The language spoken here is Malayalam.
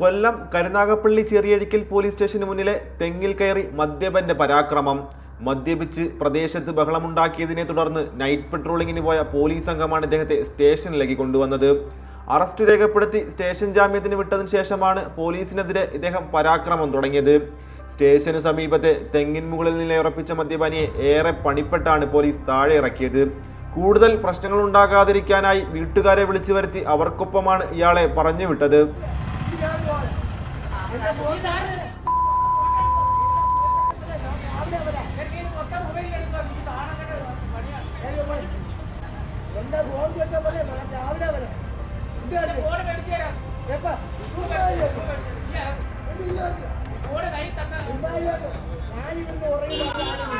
കൊല്ലം കരുനാഗപ്പള്ളി ചെറിയഴിക്കൽ പോലീസ് സ്റ്റേഷന് മുന്നിലെ തെങ്ങിൽ കയറി മദ്യപന്റെ പരാക്രമം. മദ്യപിച്ച് പ്രദേശത്ത് ബഹളമുണ്ടാക്കിയതിനെ തുടർന്ന് നൈറ്റ് പെട്രോളിങ്ങിന് പോയ പോലീസ് സംഘമാണ് ഇദ്ദേഹത്തെ സ്റ്റേഷനിലേക്ക് കൊണ്ടുവന്നത്. അറസ്റ്റ് രേഖപ്പെടുത്തി സ്റ്റേഷൻ ജാമ്യത്തിന് വിട്ടതിന് ശേഷമാണ് പോലീസിനെതിരെ ഇദ്ദേഹം പരാക്രമം തുടങ്ങിയത്. സ്റ്റേഷന് സമീപത്തെ തെങ്ങിൻ മുകളിൽ നിലയുറപ്പിച്ച മദ്യപാനിയെ ഏറെ പണിപ്പെട്ടാണ് പോലീസ് താഴെ ഇറക്കിയത്. കൂടുതൽ പ്രശ്നങ്ങൾ ഉണ്ടാകാതിരിക്കാനായി വീട്ടുകാരെ വിളിച്ചു വരുത്തി അവർക്കൊപ്പമാണ് ഇയാളെ പറഞ്ഞു വിട്ടത്. എന്താ ഫോൺ ചോദിച്ചാൽ പോലെ രാവിലെ വരാം ഞാനിരുന്ന് ഉറങ്ങില്ല